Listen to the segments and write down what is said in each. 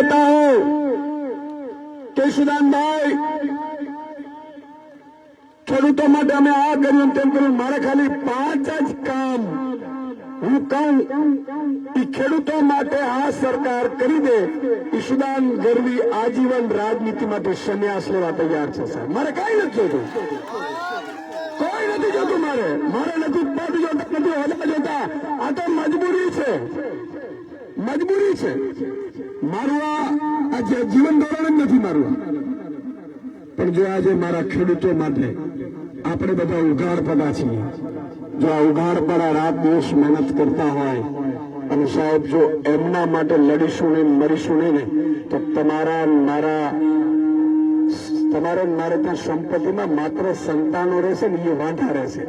કહેતા હું કેશુદાનભાઈ, ખેડૂતો માટે અમે આ કર્યું તેમ કર્યું મારે ખાલી પાંચ જ કામ. હું કહું એ ખેડૂતો માટે આ સરકાર કરી દે, ઈશુદાન ગરવી આજીવન રાજનીતિ માટે સંન્યાસ લેવા તૈયાર છે, સાહેબ. મારે કઈ નથી જોતું. કોઈ નથી જોતું મારે. મારે નથી પદ જોતા, નથી હોદા જોતા. આ તો મજબૂરી છે. મજબૂરી છે. મારું આ આ જીવન ધોરણ જ નથી મારું પણ જો આજે મારા ખેડૂતો માટે આપણે બધા ઉઘાડપડા છીએ, જો આ ઉઘાડપડા રાત દિવસ મહેનત કરતા હોય, અને સાહેબ જો એમના માટે લડીશું ને મરીશું નહીં ને, તો તમારા મારા, તમારે મારે ત્યાં સંપત્તિમાં માત્ર સંતાનો રહેશે ને એ વાંધા રહેશે.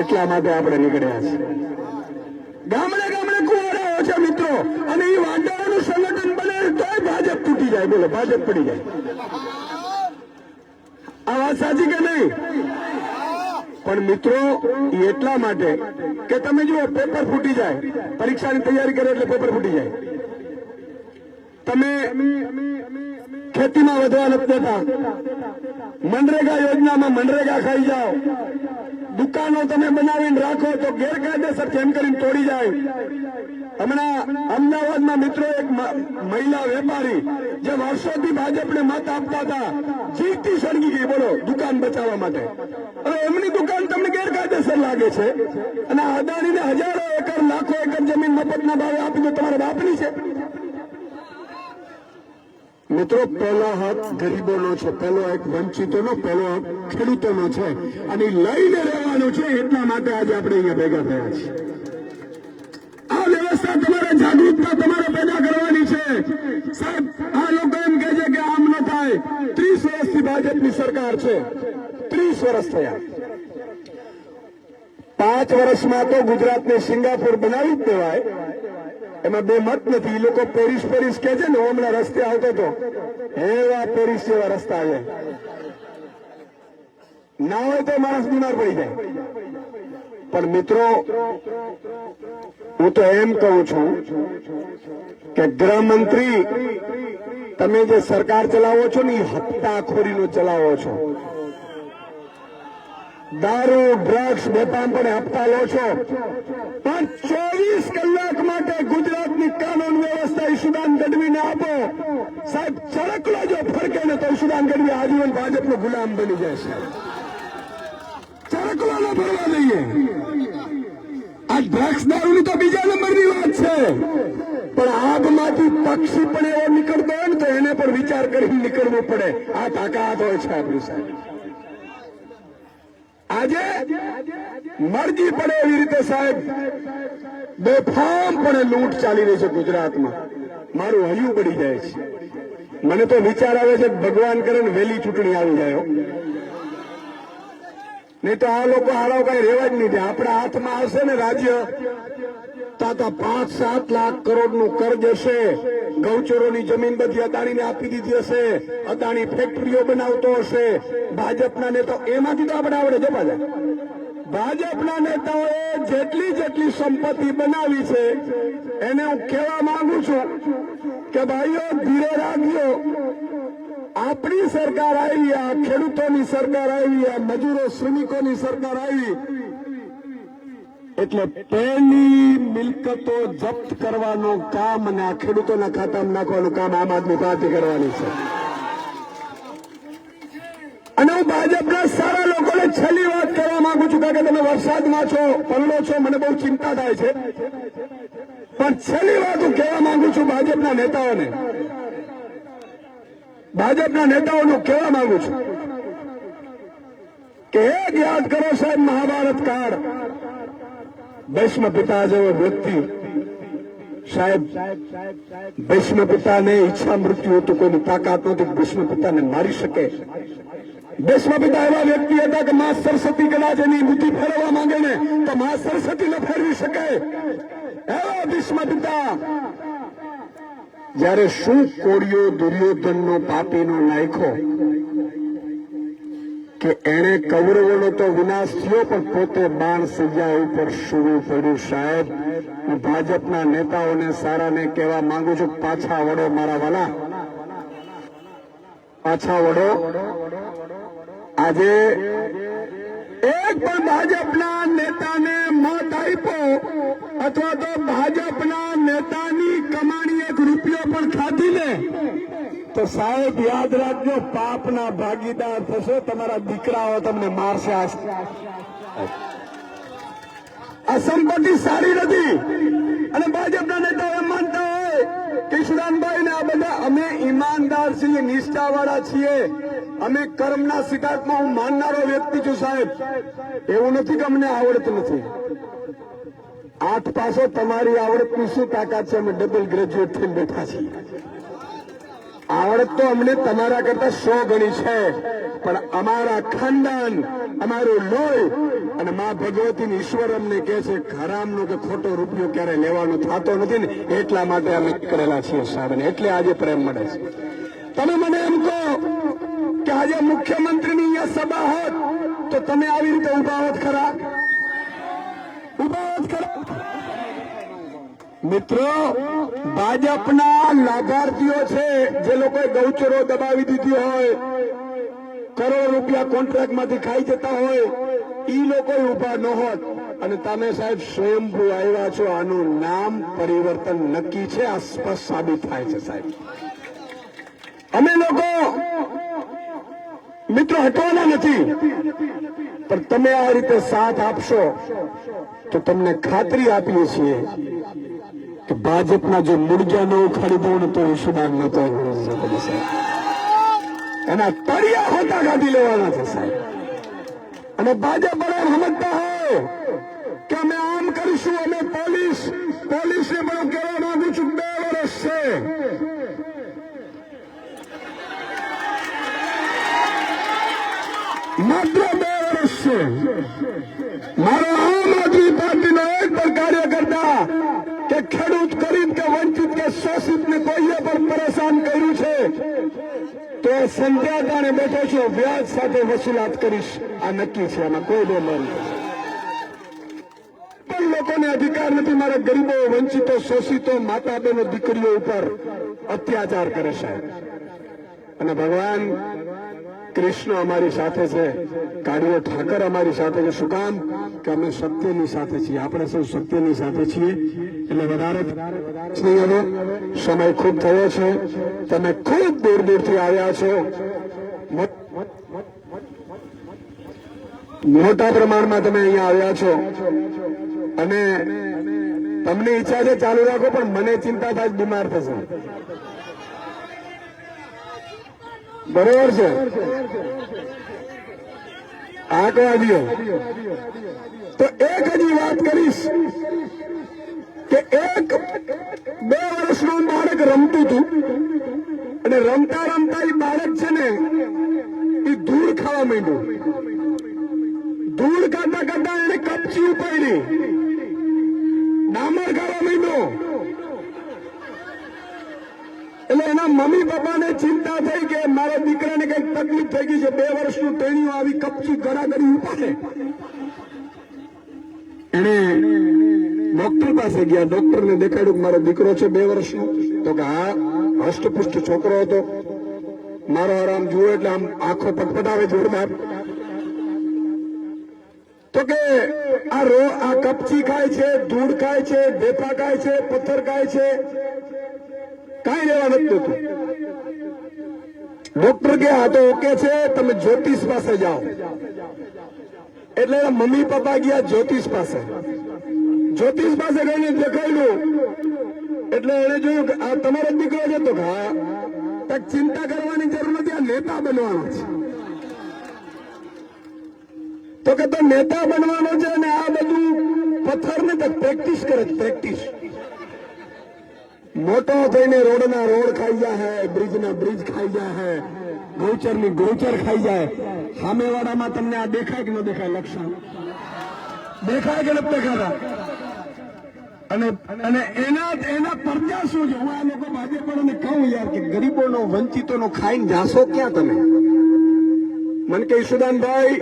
એટલા માટે આપણે નીકળ્યા છે ગામડે ગામડે કુવાડાઓ છે મિત્રો, અને એ વાંધાઓનું સંગઠન બને તો ભાજપ તૂટી જાય. બોલો, ભાજપ પડી જાય. આ વાત સાચી કે નહીં? પણ મિત્રો એટલા માટે કે તમે જુઓ પેપર ફૂટી જાય. પરીક્ષાની તૈયારી કરો એટલે પેપર ફૂટી જાય. તમે ખેતીમાં વધવા નથી દેતા. મનરેગા યોજનામાં મનરેગા ખાઈ જાઓ. દુકાનો તમે બનાવીને રાખો તો ગેરકાયદેસર કેમ કરીને તોડી જાય. હમણાં અમદાવાદમાં મિત્રો એક મહિલા વેપારી જે વર્ષોથી ભાજપને મત આપતા હતા જીતી સળગી ગઈ. બોલો, દુકાન બચાવવા માટે. હવે એમની દુકાન તમને ગેરકાયદેસર લાગે છે. અને અદાણીને હજારો એકર, લાખો એકર જમીન મફતના ભાવે આપી દો, તમારા બાપની છે. મિત્રો, પહેલો હક ગરીબોનો છે. પહેલો હક વંચિતોનો, પહેલો હક ખેડૂતોનો છે. અને લઈને રહેવાનો છે એટલા માટે આજે આપણે અહીંયા ભેગા થયા છીએ. વ્યવસ્થા તમારે જાગૃતતા તમારે પેદા કરવાની છે. સાહેબ, આ લોકો એમ કહે છે કે આમ ન થાય. ત્રીસ વર્ષથી ભાજપની સરકાર છે. ત્રીસ વર્ષ થયા. પાંચ વર્ષમાં તો ગુજરાતને સિંગાપુર બનાવી જ દેવાય. એમાં બે મત નથી. એ લોકો પેરિસ પેરિસ કે છે ને હમણાં રસ્તે આવતો હતો. એવા પેરિસ જેવા રસ્તા આવે ના હોય તો માણસ બીમાર પડી જાય. પણ મિત્રો, હું તો એમ કહું છું કે ગૃહમંત્રી, તમે જે સરકાર ચલાવો છો ને એ હપ્તાખોરીનો ચલાવો છો. દારૂ, ડ્રગ્સ બેપામ પણ હપ્તા લો છો. પણ ચોવીસ કલાક માટે ગુજરાતની કાનૂન વ્યવસ્થા ઈશુદાન ગઢવીને આપો. સાહેબ, ચરકલો જો ફરકે ને તો ઈશુદાન ગઢવી આજીવન ભાજપનો ગુલામ બની જશે. ચરકલો ન ભરવા દઈએ. આ ડ્રગ્સ દારૂની તો બીજા નંબરની વાત છે. પણ આગમાંથી પક્ષી પણ એવો નીકળતો હોય ને તો એને પણ વિચાર કરીને નીકળવું પડે. આ તાકાત હોય છે આપણી સાહેબ. આજે મરજી પડે એવી રીતે સાહેબ. બેફામ પણ લૂંટ ચાલી રહી છે ગુજરાતમાં. મારું હયું પડી જાય છે. મને તો વિચાર આવે છે ભગવાન કરે ને વહેલી ચૂંટણી આવી જાય. નહીં તો આ લોકો હાલો કઈ રેવા જ નહીં આપણા હાથમાં આવશે ને રાજ્ય. તાતા પાંચ સાત લાખ કરોડનું કર્જ હશે. ગૌચરોની જમીન બધી અદાણીને આપી દીધી હશે. અદાણી ફેક્ટરીઓ બનાવતો હશે. ભાજપના નેતા એમાંથી તો આપણે આવડે છે પાછા. ભાજપના નેતાઓએ જેટલી જેટલી સંપત્તિ બનાવી છે, એને હું કહેવા માંગુ છું કે ભાઈઓ, ધીરે રાખજો. આપણી સરકાર આવી, આ ખેડૂતોની સરકાર આવી, આ મજૂરો, શ્રમિકોની સરકાર આવી. એટલે પેની મિલકતો જપ્ત કરવાનું કામ અને આ ખેડૂતોના ખાતામાં નાખવાનું કામ આમ આદમી પાર્ટી કરવાની છે. અને હું ભાજપના સારા લોકોને છેલ્લી વાત કરવા માંગુ છું, કારણ કે તમે વરસાદમાં છો પલળો છો, મને બહુ ચિંતા થાય છે. પણ છેલ્લી વાત હું કહેવા માંગુ છું ભાજપના નેતાઓને. ભાજપના નેતાઓનું કહેવા માંગુ છું કે એક યાદ કરો સાહેબ, મહાભારત કાળ. ભૈષ્મ પિતા જેવો વ્યક્તિ. સાહેબ, ભૈષ્મ પિતાને ઈચ્છા મૃત્યુ હતું, કોઈની તાકાત નહોતી ભૈષ્મ પિતાને મારી શકે. ભૈષ્મ પિતા એવા વ્યક્તિ હતા કે મા સરસ્વતી કદાચ એની બુદ્ધિ ફેરવવા માંગે ને તો મા સરસ્વતી ન ફેરવી શકે એવા ભીષ્મ પિતા જ્યારે શું કોળિયો દુર્યોધનનો પાપીનો નાખ્યો કે એણે કૌરવોનો તો વિનાશ થયો, પણ પોતે બાણ સજા ઉપર શરૂ પડ્યું. સાહેબ, હું ભાજપના નેતાઓને સારાને કહેવા માંગુ છું, પાછા વડો મારા વાલા. પાછા વડો આજે એક પણ ભાજપના નેતાને મત આપ્યો અથવા તો ભાજપના નેતાની કમાણી એક રૂપિયો પણ ખાધી ને તો સાહેબ, યાદ રાખજો, પાપના ભાગીદાર થશો, તમારા દીકરાઓ તમને મારશે આ સંપત્તિ સારી નથી. અને ભાજપના નેતાઓ એમ માનતા હોય કે ઈશુદાનભાઈ ને આ બધા અમે ઈમાનદાર છીએ, નિષ્ઠાવાળા છીએ. અમે કર્મના સિદ્ધાંતમાં હું માનનારો વ્યક્તિ છું, સાહેબ. એવું નથી કે અમને આવડતું નથી. આઠ પાસો તમારી આવડતની શું તાકાત છે? અમે ડબલ ગ્રેજ્યુએટ થઈને બેઠા છીએ. આવડત તો અમને તમારા કરતા સો ગણી છે. પણ અમારા ખાનદાન, અમારું લોહી અને મા ભગવતી ઈશ્વર અમને કહે છે હરામનો કે ખોટો રૂપિયો ક્યારે લેવાનો થતો નથી ને, એટલા માટે અમે કરેલા છીએ સાહેબ એટલે આજે પ્રેમ મળે છે. તમે મને એમ કહો કે આજે મુખ્યમંત્રીની અહીંયા સભા હોત, તો તમે આવી રીતે ઊભા હોત ખરા? ઊભા હોત ખરા? મિત્રો ભાજપના લાભાર્થીઓ છે, જે લોકોએ ગૌચરો દબાવી દીધી હોય, કરોડ રૂપિયા કોન્ટ્રાક્ટમાંથી ખાઈ જતા હોય, ઈ લોકો ઊભા ન હોત. અને તમે સાહેબ સ્વયંભૂ આવ્યા છો, આનું નામ પરિવર્તન નક્કી છે, આ સ્પષ્ટ સાબિત થાય છે સાહેબ. અમે લોકો મિત્રો હટવાના નથી, પણ તમે આ રીતે સાથ આપશો, તો તમને ખાતરી આપીએ છીએ કે ભાજપના જો મુર્જા ન ઉખાડી દઉં ને તો સુદાન નતો એના તળિયા હોતા કાઢી લેવાના છે સાહેબ. અને ભાજપ બરાબર સમજતા હોય કે અમે આમ કરીશું, અમે પોલીસ પોલીસને પણ હું કહેવા માંગુ છું બે વર્ષ છે માત્ર બે વર્ષ છે મારો આમ આદમી પાર્ટીનો એક પણ કાર્યકર્તા કે ખેડૂત ગરીબ કે વંચિત કે શોષિત ને કોઈએ પણ પરેશાન કર્યું છે, તો એ સંધ્યાદાને બેઠો છો, વ્યાજ સાથે વસૂલાત કરીશ. આ નક્કી છે, આમાં કોઈ બે મન પણ લોકોને અધિકાર નથી, મારા ગરીબો, વંચિતો, શોષિતો માતા બહેનો દીકરીઓ ઉપર અત્યાચાર કરે છે અને ભગવાન કૃષ્ણ અમારી સાથે છે, કાળીઓ ઠાકર અમારી સાથે છે. શું કામ? કે અમે સત્યની સાથે છીએ. આપણે સૌ સત્યની સાથે છીએ? એટલે વધારે હવે. સમય ખૂબ થયો છે. તમે ખૂબ દૂર દૂરથી આવ્યા છો. મોટા પ્રમાણમાં તમે અહીંયા આવ્યા છો. અને તમને ઈચ્છા છે ચાલુ રાખો, પણ મને ચિંતા થાય, બીમાર થશે. બરોબર છે? આંકવા તો એક હજી વાત કરીશ કે એક બે વર્ષનું બાળક રમતું હતું અને રમતા રમતા એ બાળક છે ને એ ધૂળ ખાવા માંડ્યું. ધૂળ કાઢતા કાઢતા એને કપચી ઉપાડી. ડામર ખાવા માંડ્યો એટલે એના મમ્મી પપ્પાને ચિંતા થઈ કે મારા દીકરાને કંઈક તકલીફ થઈ ગઈ છે. બે વર્ષનું ટ્રેનિંગ આવી કપચી ગળાગળી ઉપાડે એને ડોક્ટર પાસે ગયા. ડોક્ટરને દેખાડ્યું કે મારો દીકરો છે બે વર્ષનો. તો કે હા, હષ્ટપુષ્ટ છોકરો હતો. મારો આરામ જુઓ એટલે આમ આંખો પટપટાવે જોરદાર તો કે આ રો, આ કપચી ખાય છે, ધૂળ ખાય છે ભેફા ખાય છે, પથ્થર ખાય છે. કાંઈ લેવા નથી ડોક્ટર કે આ તો ઓકે છે, તમે જ્યોતિષ પાસે જાઓ. એટલે મમ્મી પપ્પા ગયા જ્યોતિષ પાસે. જ્યોતિષ પાસે ગઈને દેખાયેલું. એટલે એને જોયું કે આ તમારો દીકરો છે તો હા. કાંઈક ચિંતા કરવાની જરૂર નથી, આ નેતા બનવાનો છે. તો કે તો નેતા બનવાનો છે અને આ બધું પથ્થર ને પ્રેક્ટિસ કરે પ્રેક્ટિસ મોટો થઈને રોડના રોડ ખાઈ જાય બ્રિજના બ્રિજ ખાઈ જાય ગૌચરની ગૌચર ખાઈ જાય. સામેવાળામાં તમને આ દેખાય કે ન દેખાય? લક્ષણ. દેખાય કે ન દેખાતા? અને અને એના એના પરજા શું છે? હું આ લોકો ભાજપવાળાને કહું યાર કે ગરીબોનો, વંચિતોનો ખાઈને જાશો ક્યાં તમે? મને કે ઈશુદાનભાઈ,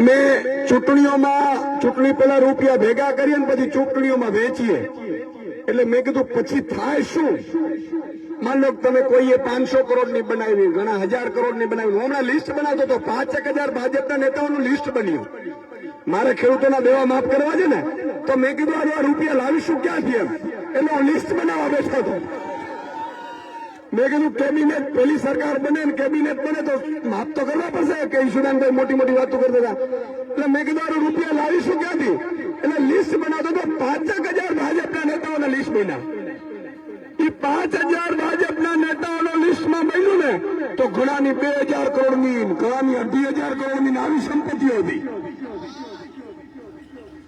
અમે ચૂંટણીઓમાં ચૂંટણી પેલા રૂપિયા ભેગા કરીએ ને પછી ચૂંટણીઓમાં વેચીએ. એટલે મેં કીધું, પછી થાય શું? માન લો તમે કોઈએ પાંચસો કરોડની બનાવી, ઘણા હજાર કરોડની બનાવી હમણાં લિસ્ટ બનાવતો હતો પાંચ એક હજાર ભાજપના નેતાઓનું લિસ્ટ બન્યું. મારે ખેડૂતોના દેવા માફ કરવા છે ને, તો મેં કીધું, આ રૂપિયા લાવીશું ક્યાંથી એમ? એટલે હું લિસ્ટ બનાવવા બેઠો હતો. મેં કીધું, કેબિનેટ, પેલી સરકાર બને ને કેબિનેટ બને તો માફ તો કરવા પડશે કે ઈશુદાનભાઈ મોટી મોટી વાતો કરતા હતા. એટલે મેં કીધું રૂપિયા લાવીશું ક્યાંથી? એટલે લિસ્ટ બનાવતો તો પાંચેક હજાર નેતાઓના મહિના. એ પાંચ હજાર ભાજપના નેતાઓનો લિસ્ટમાં મળ્યું ને, તો ઘણાની બે હજાર કરોડની ઘણાની અઢી હજાર કરોડની આવી સંપત્તિઓ હતી.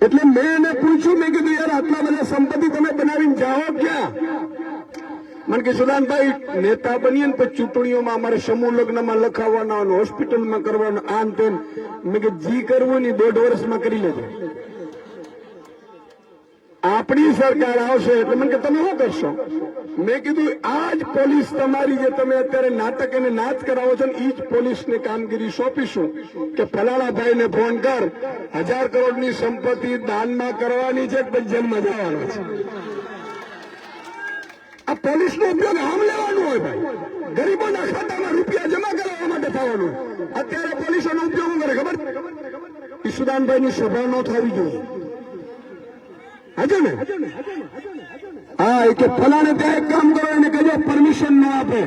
એટલે મેં એને પૂછ્યું, મેં કીધું, યાર, આટલા બધા સંપત્તિ તમે બનાવીને જાઓ ક્યાં? મને કે, સુદાનભાઈ, નેતા બનીએ ને પછી ચૂંટણીઓમાં અમારે સમૂહ લગ્નમાં લખાવવાના હોસ્પિટલમાં કરવાના આમ તેમ. મેં કે જી કરવું ને દોઢ વર્ષમાં કરી લેજો. આપણી સરકાર આવશે એટલે મને કે તમે શું કરશો? મેં કીધું, આ જ પોલીસ તમારી જે તમે અત્યારે નાટક અને નાચ કરાવો છો ને એ જ પોલીસને કામગીરી સોંપીશું. કે ફલાણાભાઈને ફોન કર, હજાર કરોડની સંપત્તિ દાનમાં કરવાની છે પણ જેલમાં જવાનો છે? આ પોલીસનો ઉપયોગ આમ લેવાનું હોય ભાઈ. ગરીબોના ખાતામાં રૂપિયા જમા કરાવવા માટે થવાનું. અત્યારે પોલીસોનો ઉપયોગ કરે ખબર? ઈશુદાનભાઈની સભા ન થવી જોઈએ. હાજર ને હા, એ કે ફલાણે ત્યાં એક કામ કરો, એને કહેજો, પરમિશન ન આપે.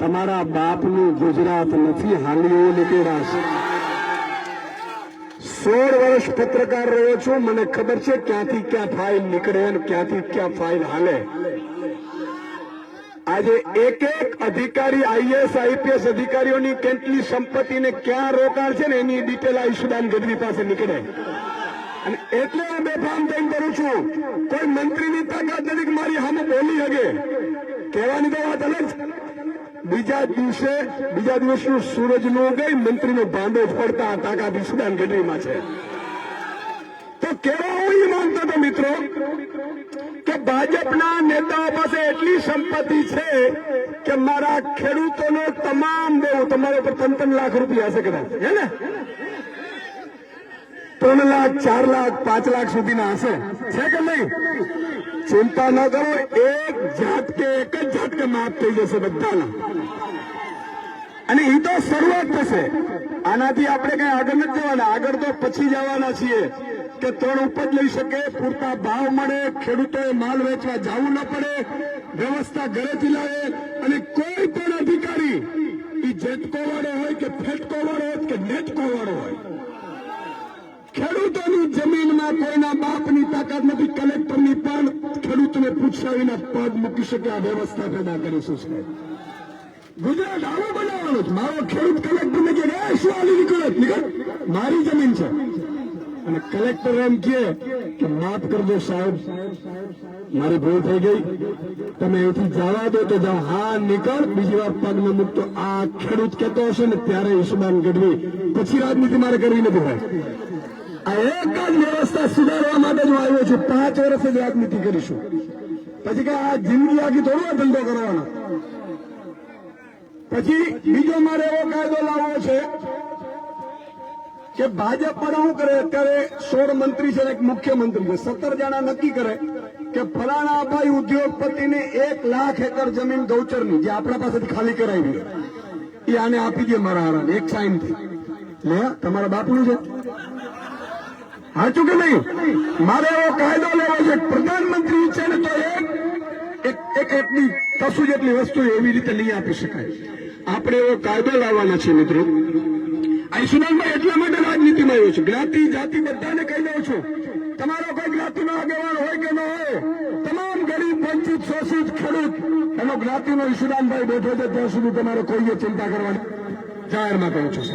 તમારા બાપનું ગુજરાત નથી હાલીઓ નીકળ્યા છે. સોળ વર્ષ પત્રકાર રહ્યો છું, મને ખબર છે ક્યાંથી ક્યાં ફાઇલ નીકળે અને ક્યાંથી ક્યાં ફાઇલ હાલે. આજે એક એક અધિકારી આઈએસ આઈપીએસ અધિકારીઓની કેટલી સંપત્તિને ક્યાં રોકાણ છે ને એની ડિટેલ આયુષ્યદાન ગઢવી પાસે નીકળે. અને એટલે બેફામ થઈને કરું છું. કોઈ મંત્રીની તાકાત નથી મારી સામે બોલી શકે કહેવાની તો વાત અલગ બીજા દિવસે, બીજા દિવસનું સૂરજ નો ગઈ, મંત્રીનો ભાંડો જ પડતા તાકાત ઈશુદાન ગઢવીમાં છે. તો કેવો હું માનતો હતો મિત્રો? કે ભાજપના નેતાઓ પાસે એટલી સંપત્તિ છે કે મારા ખેડૂતોનો તમામ દેવું, તમારા ઉપર ત્રણ લાખ રૂપિયા હશે કદાચ. હે ને? ત્રણ લાખ, ચાર લાખ, પાંચ લાખ સુધીના હશે. છે કે નહીં? ચિંતા ન કરો, એક ઝાટકે, એક જ ઝાટકે માફ થઈ જશે બધાના. અને એ તો શરૂઆત થશે. આનાથી આપણે કઈ આગળ નથી જવાના. આગળ તો પછી જવાના છીએ કે ત્રણ ઉપજ લઈ શકે, પૂરતા ભાવ મળે, ખેડૂતોએ માલ વેચવા જવું ન પડે, વ્યવસ્થા ઘરેથી લાવે અને કોઈ પણ અધિકારી એ જેટકો વાળો હોય કે ફેટકો વાળો હોય કે નેટકો વાળો હોય. ખેડૂતોની જમીનમાં કોઈના બાપની તાકાત નથી, કલેક્ટરની પણ ખેડૂતને પૂછ્યા વિના પદ મૂકી શકે આ વ્યવસ્થા પેદા કરીશું સાહેબ ગુજરાત આવો બનાવવાનો છે. મારો ખેડૂત કલેક્ટર ને કે શું આવી નીકળે? નીકળ. મારી જમીન છે. અને કલેક્ટર એમ કે, માફ કરજો સાહેબ, મારી ભૂલ થઈ ગઈ. તમે અહીંથી જવા દો તો જાઓ. હા, નીકળ. બીજી વાર પગ ન મૂકતો. આ ખેડૂત કહેતો હશે ને, ત્યારે ઈશુદાન ગઢવી. પછી રાજનીતિ મારે કરવી નથી, ભાઈ. એક જ વ્યવસ્થા સુધારવા માટે જ આવ્યો છું. પાંચ વર્ષ જ રાજનીતિ કરીશું. પછી કે આ જિંદગી આખી થોડો ધંધો કરવાનો. પછી બીજો મારે એવો કાયદો લાવવો છે કે ભાજપ પણ શું કરે? અત્યારે સોળ મંત્રી છે એક મુખ્યમંત્રી છે. સત્તર જણા નક્કી કરે કે ફલાણા ભાઈ ઉદ્યોગપતિને એક લાખ એકર જમીન ગૌચરની, જે આપણા પાસેથી ખાલી કરાવી એ આને આપી દે મારા હારા એક સાઈનથી લે, તમારા બાપનું છે? સાચું કે નહીં. મારે એવો કાયદો લેવો છે. પ્રધાનમંત્રી છે ને તો એક એટલી કશું જેટલી વસ્તુ એવી રીતે નહીં આપી શકાય. આપણે એવો કાયદો લાવવાના છે મિત્રો. આ ઈશુદાનભાઈ એટલા માટે રાજનીતિમાં આવ્યો છું. જ્ઞાતિ, જાતિ બધાને કહી દઉં છું. તમારો કોઈ જ્ઞાતિનો આગેવાન હોય કે ન હોય, તમામ ગરીબ, વંચિત, શોષિત, ખેડૂત, એનો જ્ઞાતિનો ઈશુદાનભાઈ બેઠો છે, ત્યાં સુધી તમારે કોઈએ ચિંતા કરવાની જાહેરમાં કહું છું.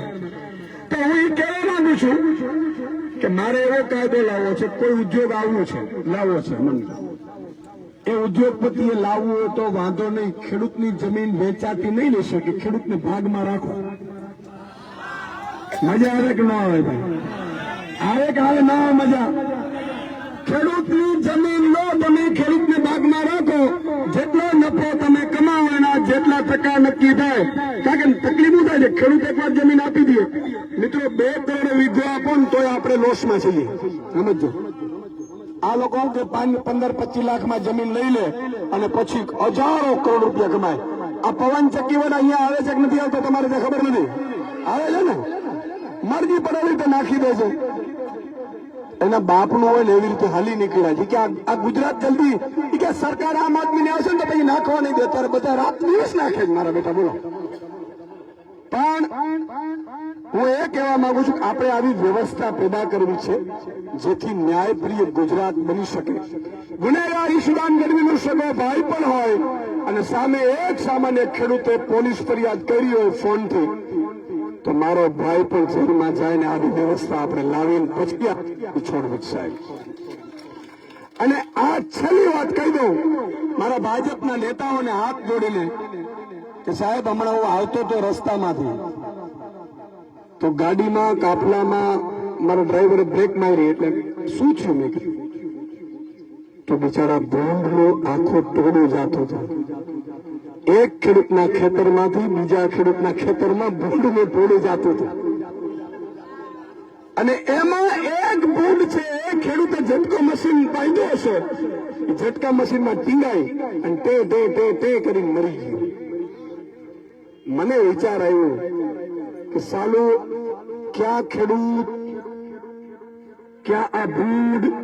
તો હું એ કહેવા માંગુ છું કે મારે એવો કાયદો લાવવો છે, કોઈ ઉદ્યોગ આવવું છે લાવવો છે મને. એ ઉદ્યોગપતિએ લાવવું હોય તો વાંધો નહીં, ખેડૂતની જમીન વેચાતી નહીં લઈ શકે, ખેડૂતને ભાગમાં રાખો. મજા આવે કે ના આવે ભાઈ? આવે કે આવે ના આવે મજા? ખેડૂતની જમીન લો તમે ખેડૂતને ભાગમાં રાખો. જેટલો નફો તમે કમાવો એના જેટલા ટકા નક્કી થાય, કારણ કે તકલીફ થાય છે ખેડૂત એકવાર જમીન આપી દઈએ મિત્રો, બે કરોડ વીઘો આપો ને તોય આપણે લોસમાં છીએ. સમજો આ લોકો પંદર પચીસ લાખમાં જમીન લઈ લે અને પછી હજારો કરોડ રૂપિયા કમાય. આ પવન ચક્કીવાળા અહીંયા આવે છે કે નથી આવતો તમારે ખબર નથી. આવે છે ને? મરજી પડેલી તો નાખી દે એના બાપનું હોય ને એવી રીતે હાલી નીકળ્યા છે. કે આ ગુજરાત જલ્દી કે સરકાર આમ આદમીને આવશે ને તો પછી નાખવા નહીં દે. ત્યારે બધા રાત દિવસ નાખે મારા બેટા, બોલો. પણ હું એ કહેવા માંગુ છું કે આપણે આવી વ્યવસ્થા પેદા કરવી છે, જેથી ન્યાયપ્રિય ગુજરાત બની શકે. ગુનેગાર ઈશુદાન ગઢવીનો સગો ભાઈ પણ હોય અને સામે એક સામાન્ય ખેડૂતે પોલીસ ફરિયાદ કરી હોય ફોનથી. તો મારો ભાઈ પણ જેલમાં જાય ને આવી વ્યવસ્થા આપણે લાવીને પછી છોડવું સાહેબ. અને આ છેલ્લી વાત કહી દઉં, મારા ભાજપના નેતાઓને હાથ જોડીને કે સાહેબ, હમણાં હું આવતો તો રસ્તામાંથી. તો ગાડીમાં, કાફલામાં મારો ડ્રાઈવરે બ્રેક મારી એટલે શું છું મેં કહ્યું તો બિચારા બોમ્બનો આખો ટોળો જાતો હતો. એક ખેડૂતના ખેતરમાંથી બીજા ખેડૂતના ખેતરમાં ભૂંડને ટોળું જાતું હતું. અને એમાં એક ભૂંડ છે ખેડૂતે ઝટકો મશીન પાડ્યો હશે. ઝટકા મશીનમાં ટીંગાઈ અને તે તે તે તે કરીને મરી ગયું. મને વિચાર આવ્યો કે સાલું, ક્યાં ખેડૂત, ક્યાં આ ભૂંડ